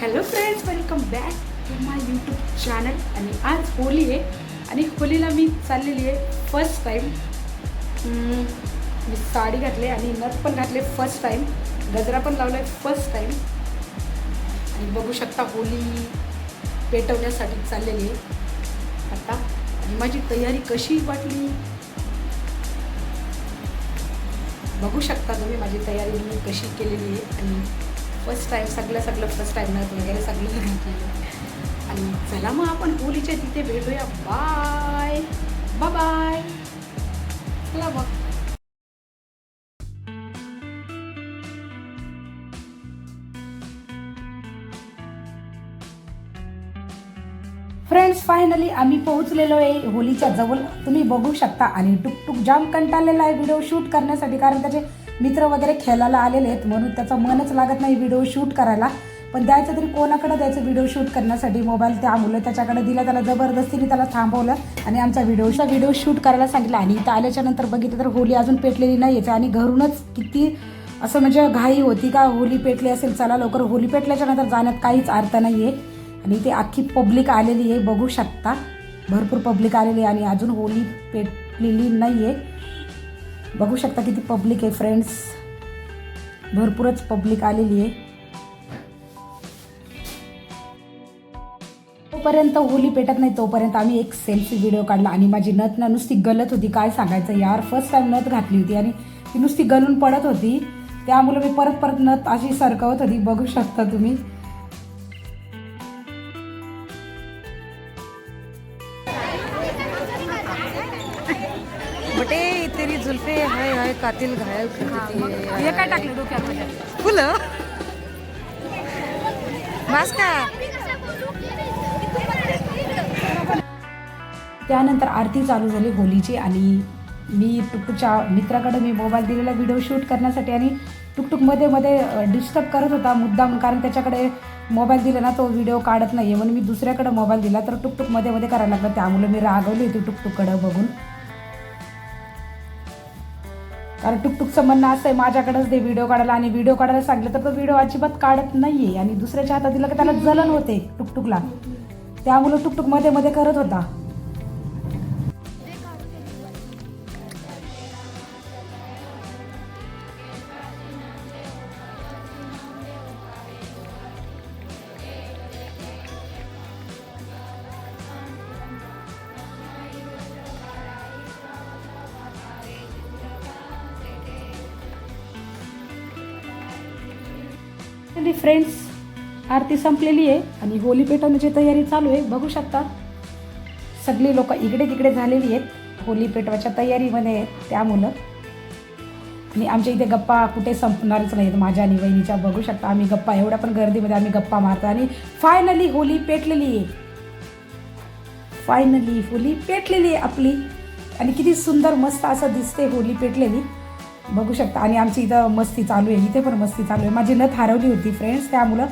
Hello friends welcome back to my YouTube channel आणि आज Holy आहे. आणि होलीला मी चाललेली आहे फर्स्ट टाईम मी साडी घातली आणि नथ पण घातले फर्स्ट टाईम गजरा पण लावला आहे फर्स्ट टाईम आणि बघू शकता होली पेटवण्यासाठी चाललेली आहे. आता आणि माझी तयारी कशी वाटली? बघू शकता तुम्ही माझी तयारी मी कशी केलेली आहे. आणि फर्स्ट टाईम सगळं सगळं फर्स्ट टाईम वगैरे सगळं घातलेलं केलं आणि चला मग आपण होलीच्या तिथे भेटूया. बाय बाय चला मग. फ्रेंड्स फायनली आम्ही पोहोचलेलो आहे होलीच्या जवळ. तुम्ही बघू शकता आणि टुकटुक जाम कंटाळलेला आहे व्हिडिओ शूट करण्यासाठी कारण त्याचे मित्र वगैरे खेळायला आलेले आहेत म्हणून त्याचं मनच लागत नाही व्हिडिओ शूट करायला. पण द्यायचं तरी कोणाकडे द्यायचं व्हिडिओ शूट करण्यासाठी? मोबाईल त्या मुलं त्याच्याकडे दिला त्याला जबरदस्तीने त्याला थांबवलं आणि आमचा व्हिडिओचा व्हिडिओ शूट करायला सांगितलं. आणि इथं आल्याच्यानंतर बघितलं तर होली अजून पेटलेली नाही आहे. आणि घरूनच किती असं म्हणजे घाई होती का? होली पेटली असेल चला लवकर होली पेटल्याच्या नंतर जाण्यात काहीच अर्थ नाही आहे आणि ते अख्खी पब्लिक आलेली आहे बघू शकता. भरपूर पब्लिक आलेली आहे आणि अजून होली पेटलेली नाही आहे बघू शकता किती पब्लिक आहे फ्रेंड्स भरपूरच पब्लिक आलेली आहे. तोपर्यंत होली पेटत नाही तोपर्यंत आम्ही एक सेल्फी व्हिडिओ काढला. आणि माझी नथ ना नुसती गलत होती काय सांगायचं? यार फर्स्ट टाइम नथ घातली होती आणि ती नुसती गलून पडत होती. त्यामुळे मी परत परत नथ अशी सरकवत होती बघू शकता तुम्ही. बटे तेरी जुल्फे हाय हाय कातिल घायल हे काय टाकलं डोक्यामध्ये फुलं? मास्क का? त्यानंतर आरती चालू झाली होलीची आणि मी टुकटुकच्या मित्राकडे मी मोबाईल दिलेला व्हिडिओ शूट करण्यासाठी आणि टुकटुकमध्ये मध्ये डिस्टर्ब करत होता मुद्दाम कारण त्याच्याकडे मोबाईल दिला ना तो व्हिडिओ काढत नाही म्हणून मी दुसऱ्याकडं मोबाईल दिला. तर टुकटुकमध्ये मध्ये करायला लागला. त्यामुळे मी रागवली होती टुकटुककडं बघून. कारण टुकटुकचं म्हणणं असं आहे माझ्याकडेच दे व्हिडिओ काढायला. आणि व्हिडिओ काढायला सांगितलं तर तो व्हिडिओ अजिबात काढत नाहीये. आणि दुसऱ्याच्या हातात दिला की त्याला जलन होते टुकटुकला. त्यामुळे टुकटुकमध्ये मध्ये करत होता. आणि फ्रेंड्स आरती संपलेली आहे आणि होली पेटवण्याची तयारी चालू आहे. बघू शकता सगळी लोक इकडे तिकडे झालेली आहेत. होली पेटवायच्या तयारीमध्ये आहेत त्यामुळं. आणि आमच्या इथे गप्पा कुठे संपणारच नाहीत माझ्या आणि वहिनीच्या. बघू शकता आम्ही गप्पा एवढ्या पण गर्दीमध्ये आम्ही गप्पा मारतो. आणि फायनली होली पेटलेली आहे. फायनली होली पेटलेली आहे आपली. आणि किती सुंदर मस्त असं दिसते होली पेटलेली. बघू शकता. आणि आमची इथं मस्ती चालू आहे. इथे पण मस्ती चालू आहे. माझी नथ हरवली होती फ्रेंड्स त्यामुळं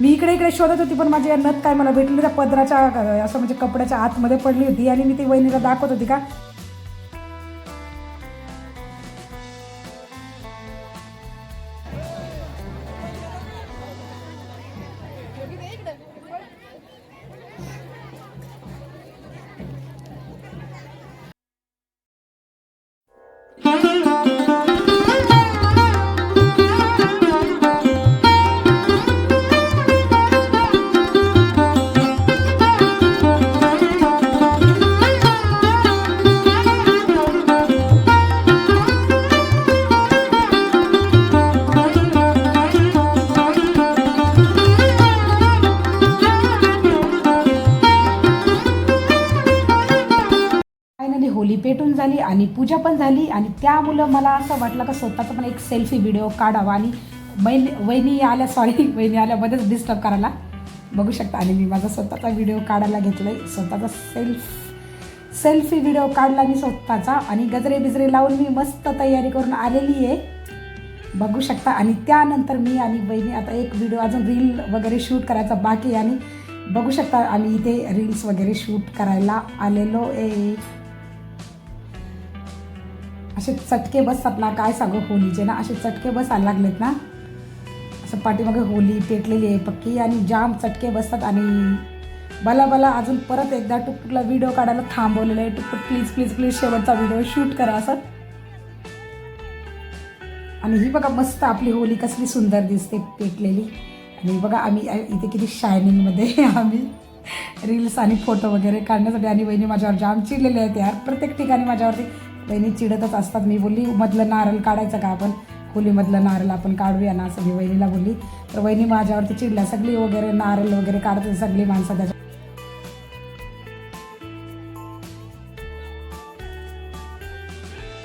मी इकडे इकडे शोधत होती पण माझी नथ काय मला भेटली त्या पदराच्या असं म्हणजे कपड्याच्या आतमध्ये पडली होती. आणि मी ती वहिनीला दाखवत होती का? फायनली पेटून झाली आणि पूजा पण झाली आणि त्यामुळं मला असं वाटलं का स्वतःचा पण एक सेल्फी व्हिडिओ काढावा आणि मैन वहिनी आल्या सॉरी वहिनी आल्यामध्येच डिस्टर्ब करायला. बघू शकता आणि मी माझा स्वतःचा व्हिडिओ काढायला घेतला आहे स्वतःचा सेल्फ सेल्फी व्हिडिओ काढला मी स्वतःचा आणि गजरे बिजरे लावून मी मस्त तयारी करून आलेली आहे. बघू शकता आणि त्यानंतर मी आणि बहिणी आता एक व्हिडिओ अजून रील वगैरे शूट करायचा बाकी आणि बघू शकता आम्ही इथे रील्स वगैरे शूट करायला आलेलो आहे. असे चटके बसतात ना काय सांगू होलीचे ना? असे चटके बसायला लागलेत ना? असं पाठीमागे होली पेटलेली आहे पक्की आणि जाम चटके बसतात आणि बला बला अजून परत एकदा टुकटुकला व्हिडिओ काढायला थांबवलेलं आहे. टुकटुक प्लीज प्लीज प्लीज शेवटचा व्हिडिओ शूट करा असं. आणि ही बघा मस्त आपली होली कसली सुंदर दिसते पेटलेली. आणि बघा आम्ही इथे किती शायनिंगमध्ये आम्ही रील्स आणि फोटो वगैरे काढण्यासाठी आणि वहिनी माझ्यावर जाम चिडलेले आहेत यार. प्रत्येक ठिकाणी माझ्यावरती वहिनी चिडतच असतात. मी बोलली मधलं नारळ काढायचं का आपण? खोलीमधलं नारळ आपण काढूया ना असं मी वहिनीला बोलली. तर वहिनी माझ्यावरती चिडल्या. सगळी वगैरे नारळ वगैरे काढते सगळी माणसं त्याच्या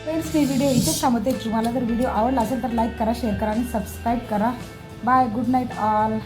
फ्रेंड्स मी व्हिडिओ इथेच थांबवते. तुम्हाला जर व्हिडिओ आवडला असेल तर लाईक करा शेअर करा आणि सबस्क्राईब करा. Bye good night all